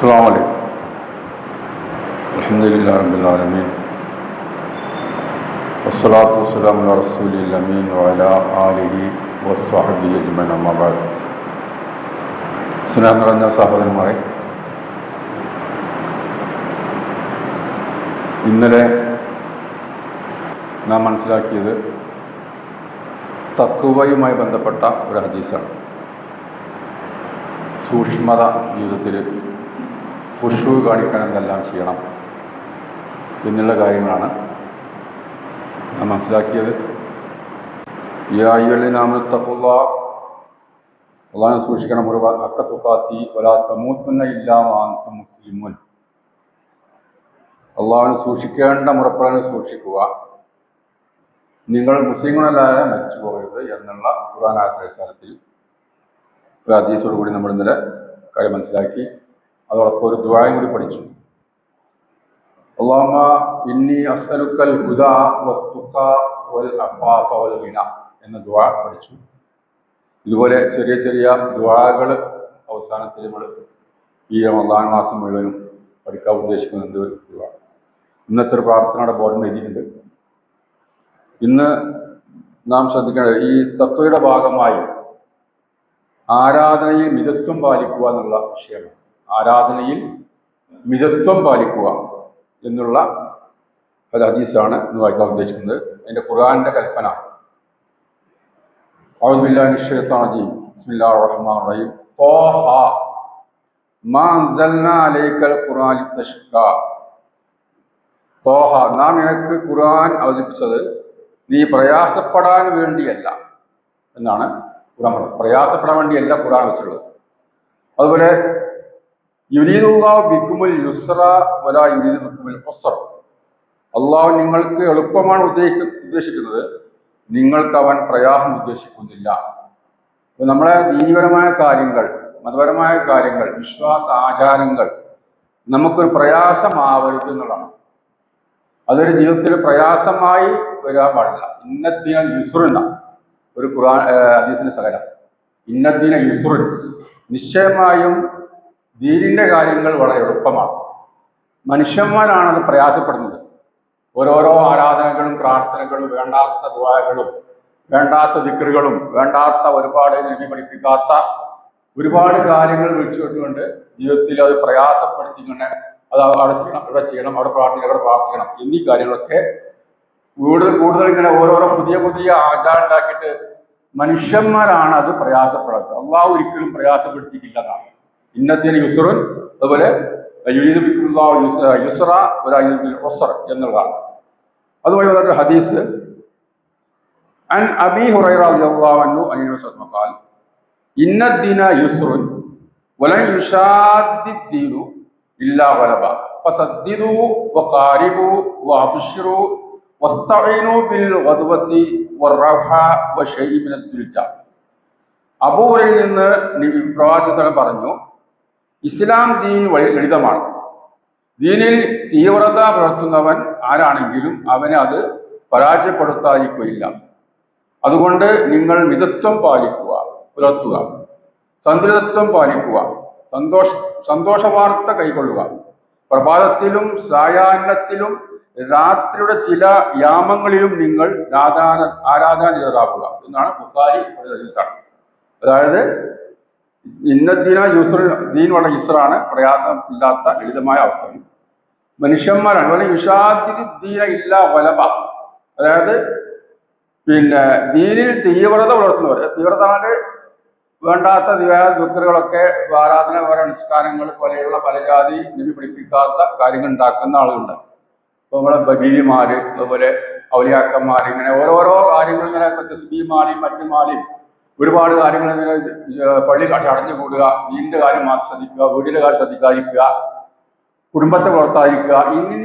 السلام عليكم الحمد لله رب العالمين والصلاة والسلام على رسول الأمين وعلى آله وصحبه أجمعين أما بعد സ്നേഹം നിറഞ്ഞ സഹോദരന്മാരെ ഇന്നലെ നാം മനസ്സിലാക്കിയത് തത്വയുമായി ബന്ധപ്പെട്ട ഒരു ഹദീസാണ് സൂക്ഷ്മത ജീവിതത്തിൽ പുഷു കാണിക്കാൻ എന്തെല്ലാം ചെയ്യണം. എന്നുള്ള കാര്യങ്ങളാണ്. നാം മനസ്സിലാക്കിയത്. ഈ നാം അള്ളാഹെ സൂക്ഷിക്കണം. ഒരു അക്കത്തുക്കാത്തി ഒരാ തമൂത്തുന്ന ഇല്ലാമാന്ത മുസ്ലിമുൻ. അള്ളാഹുവിനെ സൂക്ഷിക്കേണ്ട മുറപ്രകാരം സൂക്ഷിക്കുക. നിങ്ങൾ മുസ്ലിങ്ങളല്ലാതെ മരിച്ചു പോകരുത് എന്നുള്ള ഖുർആൻ ആശ്രയസ്ഥാനത്തിൽ ഒരു അതീസോടുകൂടി കൂടി നമ്മൾ ഇന്നലെ കാര്യം മനസ്സിലാക്കി. അതോടൊപ്പം ഒരു ദ്വായം കൂടി പഠിച്ചു. അള്ളാമ ഇന്നി അസലുക്കൽ ഹുദ വത്തുഖ വൽ വൽ എന്ന ദ്വാ പഠിച്ചു. ഇതുപോലെ ചെറിയ ചെറിയ ദ്വാകൾ അവസാനത്തിൽ നമ്മൾ ഈ റമദാൻ മാസം മുഴുവനും പഠിക്കാൻ ദ്വാ ഇന്നത്തെ ഒരു പ്രാർത്ഥനയുടെ ബോർഡിൽ എഴുതിയിട്ടുണ്ട്. ഇന്ന് നാം ശ്രദ്ധിക്കേണ്ടത് ഈ തത്വയുടെ ഭാഗമായി ആരാധനയിൽ മിതത്വം പാലിക്കുക എന്നുള്ള വിഷയമാണ്. ആരാധനയിൽ മിതത്വം പാലിക്കുക എന്നുള്ള ഒരു ഹദീസാണ് ഇന്ന് വായിക്കാൻ ഉദ്ദേശിക്കുന്നത് അതിന്റെ ഖുർആന്റെ കൽപ്പന أعوذ بالله من الشيطان الرجيم بسم الله الرحمن الرحيم طه ما أنزلنا عليك القرآن لتشقى തോഹ നാം നിനക്ക് ഖുർആൻ അവതരിപ്പിച്ചത് നീ പ്രയാസപ്പെടാൻ വേണ്ടിയല്ല എന്നാണ് ഖുർആൻ പറഞ്ഞത് പ്രയാസപ്പെടാൻ വേണ്ടിയല്ല ഖുർആൻ വെച്ചിട്ടുള്ളത് അതുപോലെ യുരീദുല്ലാഹു അള്ളാഹു നിങ്ങൾക്ക് എളുപ്പമാണ് ഉദ്ദേശിക്ക ഉദ്ദേശിക്കുന്നത്. നിങ്ങൾക്ക് അവൻ പ്രയാസം ഉദ്ദേശിക്കുന്നില്ല. നമ്മളെ ദീനപരമായ കാര്യങ്ങൾ മതപരമായ കാര്യങ്ങൾ വിശ്വാസ ആചാരങ്ങൾ നമുക്കൊരു പ്രയാസമാവരുത് എന്നുള്ളതാണ്. അതൊരു ജീവിതത്തിൽ പ്രയാസമായി വരാൻ പാടില്ല. ഇന്നത്തിന യുസുറിന ഒരു ഖുർആൻ ഹദീസിന്റെ സകലം ഇന്നത്തിന യുസുറിൻ. നിശ്ചയമായും ദീനിന്റെ കാര്യങ്ങൾ വളരെ എളുപ്പമാണ്. മനുഷ്യന്മാരാണത് പ്രയാസപ്പെടുന്നത്. ഓരോരോ ആരാധനകളും പ്രാർത്ഥനകളും വേണ്ടാത്ത ദ്വാരകളും വേണ്ടാത്ത ദിക്കറുകളും വേണ്ടാത്ത ഒരുപാട് നിന്നെ പഠിപ്പിക്കാത്ത ഒരുപാട് കാര്യങ്ങൾ വിളിച്ചുകൊണ്ടുകൊണ്ട് ജീവിതത്തിൽ അത് പ്രയാസപ്പെടുത്തിക്കൊണ്ട് അത് അവിടെ ചെയ്യണം ഇവിടെ ചെയ്യണം അവിടെ പ്രാർത്ഥിക്കണം അവിടെ പ്രാർത്ഥിക്കണം എന്നീ കാര്യങ്ങളൊക്കെ കൂടുതൽ കൂടുതൽ ഇങ്ങനെ ഓരോരോ പുതിയ പുതിയ ആചാരം ഉണ്ടാക്കിയിട്ട് മനുഷ്യന്മാരാണ് അത് പ്രയാസപ്പെടുന്നത് അള്ളാഹു ഒരിക്കലും പ്രയാസപ്പെടുത്തിയിട്ടില്ല എന്നാണ്. ഇന്നത്തിന് യുസുറുൻ അതുപോലെ യുസുറ യുസ്ര ഒസർ എന്നുള്ളതാണ്. അതുപോലെ വന്നിട്ട് ഹദീസ്. അൻ അബി ഹുറൈറ റളിയല്ലാഹു അൻഹു അൻ നബി ഖാൽ ഇന്ന ദീന യുസ്റുൻ വലൻ യുഷാദ്ദിദ്ദീനു ഇല്ലാ ഗലബ. ഫസദ്ദിദു വഖാരിബു വഅബ്ശിറു വസ്തഈനു ബിൽ ഗദ്വതി വറഹ വശൈഇ മിന ദുൽജ അബൂഹുറയിൽ നിന്ന് പ്രവാചകൻ പറഞ്ഞു ഇസ്ലാം ദീൻ വഴി ലളിതമാണ്. ദീനിൽ തീവ്രത പുലർത്തുന്നവൻ ആരാണെങ്കിലും അവനെ അത് പരാജയപ്പെടുത്താതിരിക്കുകയില്ല. അതുകൊണ്ട് നിങ്ങൾ മിതത്വം പാലിക്കുക പുലർത്തുക സന്തുലിതത്വം പാലിക്കുക സന്തോഷ സന്തോഷവാർത്ത കൈക്കൊള്ളുക. പ്രഭാതത്തിലും സായാഹ്നത്തിലും രാത്രിയുടെ ചില യാമങ്ങളിലും നിങ്ങൾ ആരാധന ആരാധനാനിരതാക്കുക എന്നാണ് ബുഹാരി അതായത് ഇന്നദീന യൂസർ വളരെ യുസറാണ്. പ്രയാസം ഇല്ലാത്ത ലളിതമായ അവസ്ഥ. മനുഷ്യന്മാരാണ് അതുപോലെ വിഷാദിതി ദീന ഇല്ല വലബ. അതായത് പിന്നെ ദീനിൽ തീവ്രത പുലർത്തുന്നവർ. തീവ്രത വേണ്ടാത്ത വേണ്ടാത്ത ദുഃഖറുകളൊക്കെ ആരാധന പോലെ നിസ്കാരങ്ങൾ പോലെയുള്ള പല ജാതി നബി പിടിപ്പിക്കാത്ത കാര്യങ്ങൾ ഉണ്ടാക്കുന്ന ആളുകളുണ്ട്. ഇപ്പൊ നമ്മളെ ബഗീരിമാര് അതുപോലെ ഔലിയാക്കന്മാർ ഇങ്ങനെ ഓരോരോ കാര്യങ്ങൾ ഇങ്ങനെ തസ്ബീമാലി മറ്റു മാലിയും ഒരുപാട് കാര്യങ്ങൾ ഇങ്ങനെ പള്ളി അടഞ്ഞു കൂടുക വീടിന്റെ കാര്യം മാത്രം ശ്രദ്ധിക്കുക വീടിന്റെ കാര്യം ശ്രദ്ധിക്കാതിരിക്കുക കുടുംബത്തെ പുറത്തായിരിക്കുക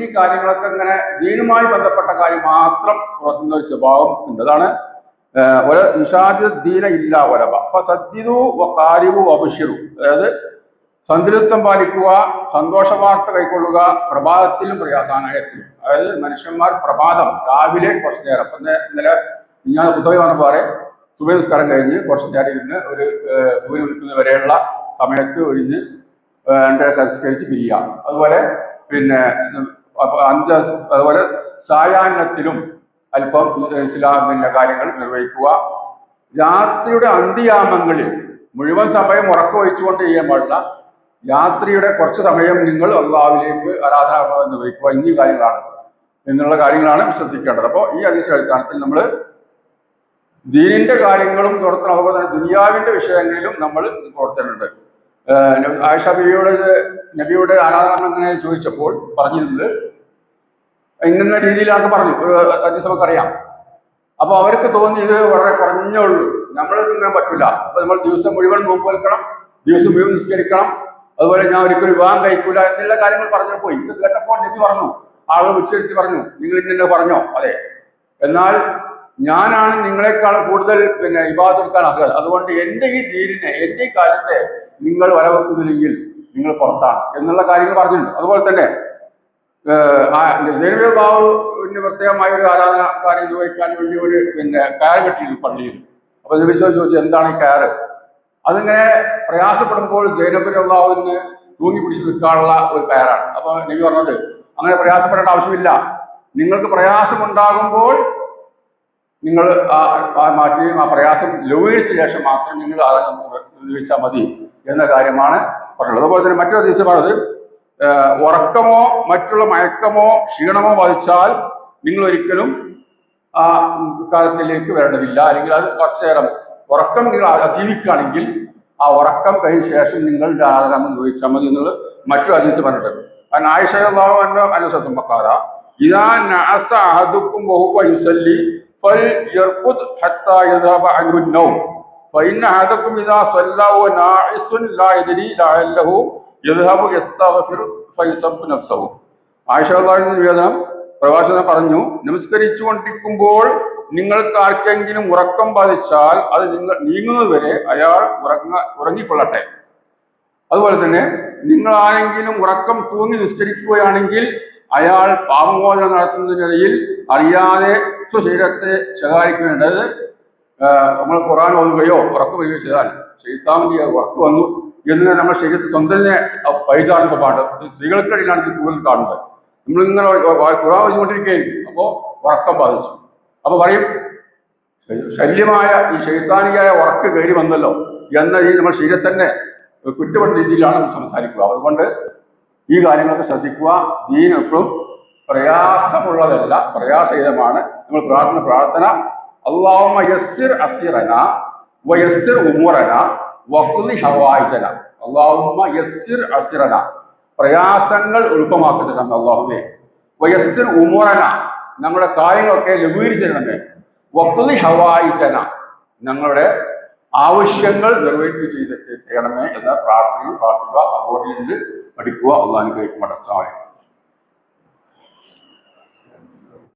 ഈ കാര്യങ്ങളൊക്കെ ഇങ്ങനെ ദീനുമായി ബന്ധപ്പെട്ട കാര്യം മാത്രം പുറത്തുന്ന ഒരു സ്വഭാവം ഉണ്ട്. അതാണ് ഒരു നിഷാദ് ദീന ഇല്ല വരവ അപ്പൊ സദ്യതു കാരിവു അഭിഷിറു അതായത് സന്തുലിത്വം പാലിക്കുക സന്തോഷ വാർത്ത കൈക്കൊള്ളുക പ്രഭാതത്തിലും പ്രയാസാനായത്തിലും. അതായത് മനുഷ്യന്മാർ പ്രഭാതം രാവിലെ കുറച്ചു നേരം. അപ്പൊ ഇന്നലെ ഞാൻ പുത്തവി പറഞ്ഞ പോലെ സുബൈ നിസ്കാരം കഴിഞ്ഞ് കുറച്ച് നേരം ഇരുന്ന് ഒരു സൂര്യൻ ഉദിക്കുന്നത് വരെയുള്ള സമയത്ത് ഒഴിഞ്ഞ് എന്റെ സംസ്കരിച്ച് പിരിയാം അതുപോലെ പിന്നെ അഞ്ച് അതുപോലെ സായാഹ്നത്തിലും അല്പം ഇസ്ലാമിന്റെ കാര്യങ്ങൾ നിർവഹിക്കുക. രാത്രിയുടെ അന്ത്യയാമങ്ങളിൽ മുഴുവൻ സമയം ഉറക്കമൊഴിച്ചുകൊണ്ട് ചെയ്യാൻ പാടില്ല. രാത്രിയുടെ കുറച്ച് സമയം നിങ്ങൾ അള്ളാവിലേക്ക് ആരാധന നിർവഹിക്കുക. എന്നീ കാര്യങ്ങളാണ്. എന്നുള്ള കാര്യങ്ങളാണ് ശ്രദ്ധിക്കേണ്ടത്. അപ്പോൾ ഈ അതിശയ അടിസ്ഥാനത്തിൽ നമ്മൾ ദീനിന്റെ കാര്യങ്ങളും തുറത്തണം അതുപോലെ തന്നെ ദുനിയാവിന്റെ വിഷയങ്ങളിലും നമ്മൾ പ്രവർത്തനുണ്ട് ആയിഷ ബിയുടെ നബിയുടെ ആരാധന അങ്ങനെ ചോദിച്ചപ്പോൾ പറഞ്ഞിരുന്നത് ഇന്ന രീതിയിലാണ് പറഞ്ഞു. ഹദീസ് നമുക്കറിയാം. അപ്പൊ അവർക്ക് തോന്നി ഇത് വളരെ കുറഞ്ഞേ ഉള്ളൂ. നമ്മൾ തിന്നാൻ പറ്റില്ല അപ്പൊ നമ്മൾ ദിവസം മുഴുവൻ നോമ്പ് വെക്കണം ദിവസം മുഴുവൻ നിസ്കരിക്കണം. അതുപോലെ ഞാൻ ഒരിക്കലും വിവാഹം കഴിക്കൂല എന്നുള്ള കാര്യങ്ങൾ പറഞ്ഞു പോയി. ഇത് കേട്ടപ്പോൾ നബി പറഞ്ഞു ആളുകൾ ഉച്ചരിച്ച് പറഞ്ഞു നിങ്ങൾ ഇന്നെ പറഞ്ഞോ? അതെ. എന്നാൽ ഞാനാണ് നിങ്ങളെക്കാൾ കൂടുതൽ പിന്നെ ഇബാദെടുക്കാൻ അർഹത അതുകൊണ്ട് എന്റെ ഈ ദീനിനെ എന്റെ ഈ കാലത്തെ നിങ്ങൾ വരവെക്കുന്നില്ലെങ്കിൽ നിങ്ങൾ പുറത്താണ് എന്നുള്ള കാര്യങ്ങൾ പറഞ്ഞിട്ടുണ്ട്. അതുപോലെ തന്നെ ജൈനവ ബാബുവിന് പ്രത്യേകമായ ഒരു ആരാധനക്കാരെ നിർവഹിക്കാൻ വേണ്ടി ഒരു പിന്നെ കയർ കെട്ടിയിരുന്നു പള്ളിയിൽ. അപ്പൊ നബിശോ ചോദിച്ചു എന്താണ് ഈ കയറ് അതിങ്ങനെ പ്രയാസപ്പെടുമ്പോൾ ജൈനബിന്റെ അള്ളാഹുവിന് തൂങ്ങി പിടിച്ച് നിൽക്കാനുള്ള ഒരു കയറാണ്. അപ്പൊ നബി പറഞ്ഞത് അങ്ങനെ പ്രയാസപ്പെടേണ്ട ആവശ്യമില്ല. നിങ്ങൾക്ക് പ്രയാസമുണ്ടാകുമ്പോൾ നിങ്ങൾ ആ മാറ്റി ആ പ്രയാസം ലഘൂകരിച്ച ശേഷം മാത്രം നിങ്ങൾ ഉപയോഗിച്ചാൽ മതി എന്ന കാര്യമാണ് പറഞ്ഞത് അതുപോലെ തന്നെ മറ്റൊരു ദിവസം പറഞ്ഞത് ഉറക്കമോ മറ്റുള്ള മയക്കമോ ക്ഷീണമോ ബാധിച്ചാൽ നിങ്ങൾ ഒരിക്കലും ആ കാലത്തിലേക്ക് വരേണ്ടതില്ല. അല്ലെങ്കിൽ അത് കുറച്ചേരം ഉറക്കം നിങ്ങൾ അതീവിക്കുകയാണെങ്കിൽ ആ ഉറക്കം കഴിഞ്ഞ ശേഷം നിങ്ങൾ ആരാധന ഉപയോഗിച്ചാൽ മതി എന്നുള്ളത് മറ്റു അതിഥി പറഞ്ഞിട്ടുണ്ട്. കാരണം ആയിഷാഹു എന്ന അനുസരിച്ചുമ്പക്കാര ഇതാ നാസ അഹദുക്കും വഹുവ യുസല്ലി فليرقد حتى يذهب عنه النوم فإن أحدكم إذا صلى وناعس لا يدري لعله يذهب يستغفر فيسب نفسه ആയിഷ അള്ളാഹുവിന്റെ നിവേദനം പ്രവാചകൻ പറഞ്ഞു നമസ്കരിച്ചു കൊണ്ടിരിക്കുമ്പോൾ നിങ്ങൾക്ക് ആർക്കെങ്കിലും ഉറക്കം ബാധിച്ചാൽ അത് നിങ്ങൾ നീങ്ങുന്നത് വരെ അയാൾ ഉറങ്ങ ഉറങ്ങിക്കൊള്ളട്ടെ അതുപോലെ തന്നെ നിങ്ങൾ ആരെങ്കിലും ഉറക്കം തൂങ്ങി നിസ്കരിക്കുകയാണെങ്കിൽ അയാൾ പാപമോചനം നടത്തുന്നതിനിടയിൽ അറിയാതെ സ്വശരീരത്തെ ശകാരിക്കേണ്ടത് നമ്മൾ ഖുറാൻ ഓതുകയോ ഉറക്കം വരികയോ ചെയ്താൽ ചെയ്താമിന്റെ ഉറക്കം വന്നു എന്ന് നമ്മൾ ശരീരത്തിൽ സ്വന്തത്തിനെ പഴിചാർന്ന പാട്ട് സ്ത്രീകൾക്കിടയിലാണ് ഇത് കൂടുതൽ കാണുന്നത്. നമ്മളിങ്ങനെ ഖുറാൻ വെച്ചുകൊണ്ടിരിക്കുകയായിരിക്കും അപ്പോൾ ഉറക്കം ബാധിച്ചു. അപ്പൊ പറയും ശല്യമായ ഈ ശൈത്താനിയായ ഉറക്ക് കയറി വന്നല്ലോ എന്ന ഈ നമ്മൾ ശരീരത്തന്നെ കുറ്റപ്പെട്ട രീതിയിലാണ് സംസാരിക്കുക. അതുകൊണ്ട് ഈ കാര്യങ്ങളൊക്കെ ശ്രദ്ധിക്കുക. ദീൻ പ്രയാസമുള്ളതല്ല പ്രയാസഹിതമാണ്. നമ്മൾ പ്രാർത്ഥന പ്രാർത്ഥന. അള്ളാഹുമ്മ യസ്സിർ അസിറന വയസ്സിർ ഉമുറന വഖ്ലി ഹവായിജന. അള്ളാഹുമ്മ യസ്സിർ അസിറന. പ്രയാസങ്ങൾ എളുപ്പമാക്കുന്നുണ്ട് അള്ളാഹുമേ വയസ്സിർ ഉമുറന. നമ്മുടെ കാര്യങ്ങളൊക്കെ ലഘൂകരിച്ചിരണമേ വഖ്ലി ഹവായിജന. ഞങ്ങളുടെ ആവശ്യങ്ങൾ നിറവേറ്റി ചെയ്ത് ചെയ്യണമേ എന്ന പ്രാർത്ഥനയും പ്രാർത്ഥിക്കുക അതോടെ പഠിക്കുക അള്ളാഹ് കേൾക്കുമ്പോൾ അടച്ചാൽ